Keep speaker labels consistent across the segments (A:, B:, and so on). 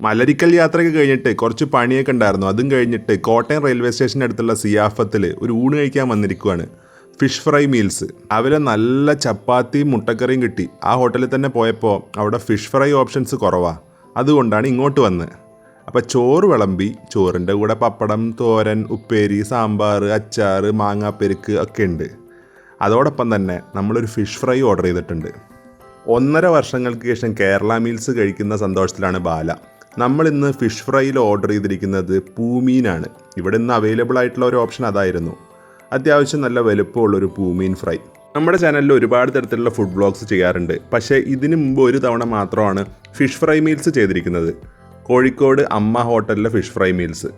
A: മലരിക്കൽ യാത്രയൊക്കെ കഴിഞ്ഞിട്ട് കുറച്ച് പണിയൊക്കെ ഉണ്ടായിരുന്നു. അതും കഴിഞ്ഞിട്ട് കോട്ടയം റെയിൽവേ സ്റ്റേഷന്റെ അടുത്തുള്ള സിയാഫത്തിൽ ഒരു ഊണ് കഴിക്കാൻ വന്നിരിക്കുവാണ്. Fish fry meals. അവരെ നല്ല ചപ്പാത്തിയും മുട്ടക്കറിയും കിട്ടി. ആ ഹോട്ടലിൽ തന്നെ പോയപ്പോൾ അവിടെ ഫിഷ് ഫ്രൈ ഓപ്ഷൻസ് കുറവാണ് അതുകൊണ്ടാണ് ഇങ്ങോട്ട് വന്നത് അപ്പോൾ ചോറ് വിളമ്പി. ചോറിന്റെ കൂടെ പപ്പടം തോരൻ ഉപ്പേരി സാമ്പാർ അച്ചാർ മാങ്ങാപ്പെരുക്ക് ഒക്കെ ഉണ്ട്. അതോടൊപ്പം തന്നെ നമ്മളൊരു ഫിഷ് ഫ്രൈ ഓർഡർ ചെയ്തിട്ടുണ്ട്. ഒന്നര വർഷങ്ങൾക്ക് ശേഷം കേരള മീൽസ് കഴിക്കുന്ന സന്തോഷത്തിലാണ് ബാല. നമ്മൾ ഇന്ന് ഫിഷ് ഫ്രൈയിൽ ഓർഡർ ചെയ്തിരിക്കുന്നത് പൂമീനാണ്. ഇവിടെ ഇന്ന് അവൈലബിൾ ആയിട്ടുള്ള ഒരു ഓപ്ഷൻ അതായിരുന്നു. അത്യാവശ്യം നല്ല വലുപ്പമുള്ളൊരു പൂമീൻ ഫ്രൈ. നമ്മുടെ ചാനലിൽ ഒരുപാട് തരത്തിലുള്ള ഫുഡ് ബ്ലോഗ്സ് ചെയ്യാറുണ്ട്. പക്ഷേ ഇതിനു മുമ്പ് ഒരു തവണ മാത്രമാണ് ഫിഷ് ഫ്രൈ മീൽസ് ചെയ്തിരിക്കുന്നത്. കോഴിക്കോട് അമ്മ ഹോട്ടലിലെ ഫിഷ് ഫ്രൈ മീൽസ്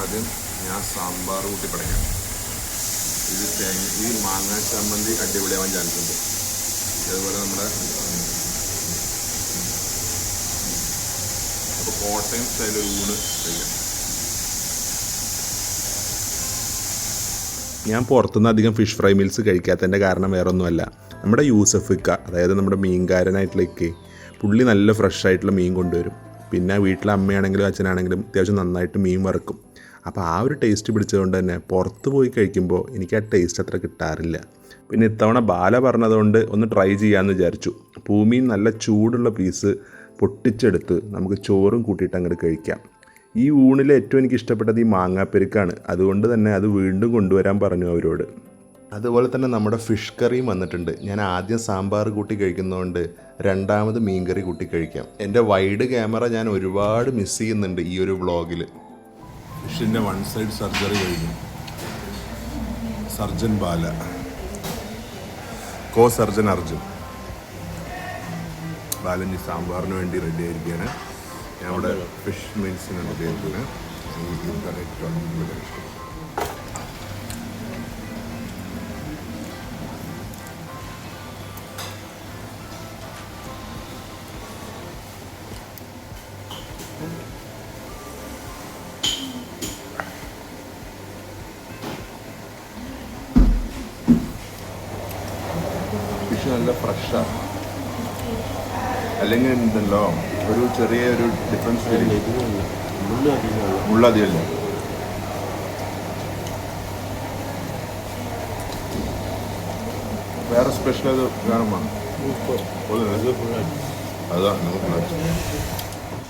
A: ആദ്യം ഞാൻ സാമ്പാർ ഈ മാങ്ങ ചമ്മന്തി അടിപൊളിയാവാൻ ചാൻസ് ഉണ്ട്. അതുപോലെ നമ്മുടെ അപ്പോൾ കോട്ടയം കഴിക്കാം ഞാൻ പുറത്തുനിന്ന് അധികം ഫിഷ് ഫ്രൈ മീൽസ് കഴിക്കാത്തതിന്റെ കാരണം വേറെ ഒന്നുമല്ല നമ്മുടെ യൂസഫ് ഇക്ക അതായത് നമ്മുടെ മീൻകാരനായിട്ടുള്ള ഇക്കെ പുള്ളി നല്ല ഫ്രഷ് ആയിട്ടുള്ള മീൻ കൊണ്ടുവരും. പിന്നെ വീട്ടിലെ അമ്മയാണെങ്കിലും അച്ഛനാണെങ്കിലും അത്യാവശ്യം നന്നായിട്ട് മീൻ വറുക്കും. അപ്പോൾ ആ ഒരു ടേസ്റ്റ് പിടിച്ചതുകൊണ്ട് തന്നെ പുറത്ത് പോയി കഴിക്കുമ്പോൾ എനിക്ക് ആ ടേസ്റ്റ് അത്ര കിട്ടാറില്ല. പിന്നെ ഇത്തവണ ബാല പറഞ്ഞതുകൊണ്ട് ഒന്ന് ട്രൈ ചെയ്യാമെന്ന് വിചാരിച്ചു. ഭൂമിയിൽ നല്ല ചൂടുള്ള പീസ് പൊട്ടിച്ചെടുത്ത് നമുക്ക് ചോറും കൂട്ടിയിട്ട് അങ്ങോട്ട് കഴിക്കാം. ഈ ഊണിൽ ഏറ്റവും എനിക്ക് ഇഷ്ടപ്പെട്ടത് ഈ മാങ്ങാപ്പെരുക്കാണ്. അതുകൊണ്ട് തന്നെ അത് വീണ്ടും കൊണ്ടുവരാൻ പറഞ്ഞു അവരോട്. അതുപോലെ തന്നെ നമ്മുടെ ഫിഷ് കറിയും വന്നിട്ടുണ്ട്. ഞാൻ ആദ്യം സാമ്പാർ കൂട്ടി കഴിക്കുന്നതുകൊണ്ട് രണ്ടാമത് മീൻകറി കൂട്ടി കഴിക്കാം. എന്റെ വൈഡ് ക്യാമറ ഞാൻ ഒരുപാട് മിസ് ചെയ്യുന്നുണ്ട് ഈ ഒരു വ്ളോഗിൽ ഫിഷിന്റെ വൺ സൈഡ് സർജറി കഴിഞ്ഞു. Surgeon Bala. Co surgeon Arjun. Balan ഈ സാമ്പാറിന് വേണ്ടി റെഡി ആയിരിക്കുകയാണ് ഞാൻ അവിടെ ഫിഷ് മീൽസിന് റെഡി ആയിരിക്കുന്നത് ഏറ്റവും കൂടുതൽ ഇഷ്ടം. നല്ല ഫ്രഷാണ് അല്ലെങ്കിൽ ഉണ്ടല്ലോ ഒരു ചെറിയ ഒരു ഡിഫറൻസ് മുള്ളധികമല്ല വേറെ സ്പെഷ്യൽ അത് നമുക്ക്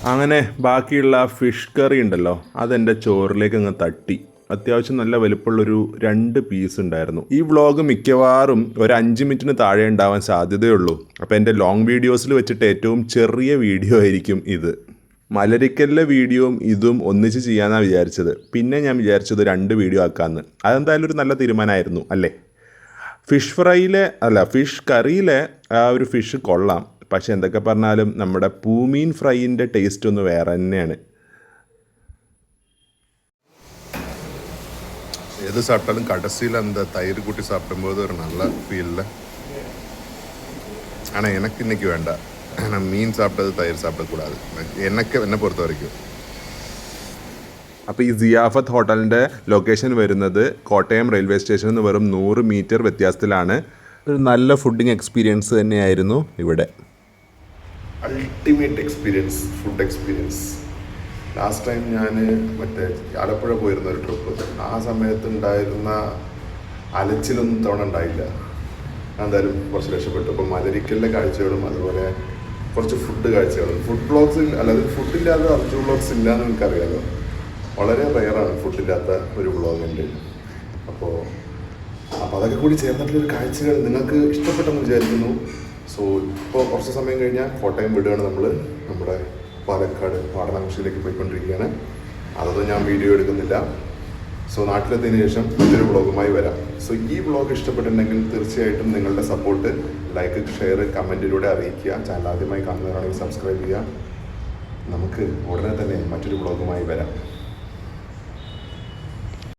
A: അങ്ങനെ ബാക്കിയുള്ള ഫിഷ് കറി ഉണ്ടല്ലോ അതെന്റെ ചോറിലേക്ക് അങ്ങ് തട്ടി. അത്യാവശ്യം നല്ല വലുപ്പമുള്ളൊരു രണ്ട് പീസ് ഉണ്ടായിരുന്നു. ഈ വ്ളോഗ് മിക്കവാറും ഒരു അഞ്ച് മിനിറ്റിന് താഴെ ഉണ്ടാവാൻ സാധ്യതയുള്ളൂ. അപ്പോൾ എന്റെ ലോങ് വീഡിയോസിൽ വെച്ചിട്ട് ഏറ്റവും ചെറിയ വീഡിയോ ആയിരിക്കും ഇത്. മലരിക്കലിലെ വീഡിയോയും ഇതും ഒന്നിച്ച് ചെയ്യാനാണ് വിചാരിച്ചത്. പിന്നെ ഞാൻ വിചാരിച്ചത് രണ്ട് വീഡിയോ ആക്കാമെന്ന് അതെന്തായാലും ഒരു നല്ല തീരുമാനമായിരുന്നു അല്ലേ? ഫിഷ് ഫ്രൈയിലെ അല്ല ഫിഷ് കറിയിലെ ആ ഒരു ഫിഷ് കൊള്ളാം. പക്ഷേ എന്തൊക്കെ പറഞ്ഞാലും നമ്മുടെ പൂമീൻ ഫ്രൈയിന്റെ ടേസ്റ്റ് ഒന്ന് വേറെ തന്നെയാണ്.
B: எது சாப்பிட்டாலும் கடைசியில் அந்த தயிர் கூட்டி சாப்பிடும்போது ஒரு நல்ல ஃபீலில் ஆனால் எனக்கு இன்னைக்கு வேண்டாம் நான் மீன் சாப்பிட்டது தயிர் சாப்பிடக்கூடாது எனக்கு என்னை பொறுத்த வரைக்கும்
A: അപ്പോൾ ഈ സിയാഫത്ത് ഹോട്ടലിൻ്റെ ലൊക്കേഷൻ വരുന്നത് കോട്ടയം റെയിൽവേ സ്റ്റേഷനിൽ നിന്ന് വെറും നൂറ് മീറ്റർ വ്യത്യാസത്തിലാണ് ഒരു നല്ല ഫുഡിങ് എക്സ്പീരിയൻസ് തന്നെയായിരുന്നു ഇവിടെ
B: ultimate experience food experience last time ഞാൻ മറ്റേ ആലപ്പുഴ പോയിരുന്ന ഒരു ട്രിപ്പ് ആ സമയത്ത് ഉണ്ടായിരുന്ന അലച്ചിലൊന്നും തവണ ഉണ്ടായില്ല. എന്തായാലും കുറച്ച് രക്ഷപ്പെട്ടു. ഇപ്പം മലരിക്കലിന്റെ കാഴ്ചകളും അതുപോലെ കുറച്ച് ഫുഡ് കാഴ്ചകളും. ഫുഡ് ബ്ലോഗ്സ് അല്ലാതെ ഫുഡില്ലാതെ അർജു ബ്ലോഗ്സ് ഇല്ല എന്ന് എനിക്കറിയാലോ. വളരെ റയറാണ് ഫുഡില്ലാത്ത ഒരു ബ്ലോഗിന്റെ അപ്പോൾ അപ്പോൾ അതൊക്കെ കൂടി ചേർന്നിട്ടുള്ളൊരു കാഴ്ചകൾ നിങ്ങൾക്ക് ഇഷ്ടപ്പെട്ടെന്ന് വിചാരിക്കുന്നു. സോ ഇപ്പോൾ കുറച്ച് സമയം കഴിഞ്ഞാൽ കോട്ടയം വിടുകയാണ് നമ്മൾ നമ്മുടെ പാലക്കാട് പാടനാംശയിലേക്ക് പോയിക്കൊണ്ടിരിക്കുകയാണ്. അതൊന്നും ഞാൻ വീഡിയോ എടുക്കുന്നില്ല. സോ നാട്ടിലെത്തിയതിനു ശേഷം മറ്റൊരു വ്ളോഗുമായി വരാം. സോ ഈ വ്ളോഗ് ഇഷ്ടപ്പെട്ടിട്ടുണ്ടെങ്കിൽ തീർച്ചയായിട്ടും നിങ്ങളുടെ സപ്പോർട്ട് ലൈക്ക് ഷെയർ കമന്റിലൂടെ അറിയിക്കുക. ചാനൽ ആദ്യമായി കാണുന്നവരാണെങ്കിൽ സബ്സ്ക്രൈബ് ചെയ്യുക. നമുക്ക് ഉടനെ തന്നെ മറ്റൊരു വ്ളോഗുമായി വരാം.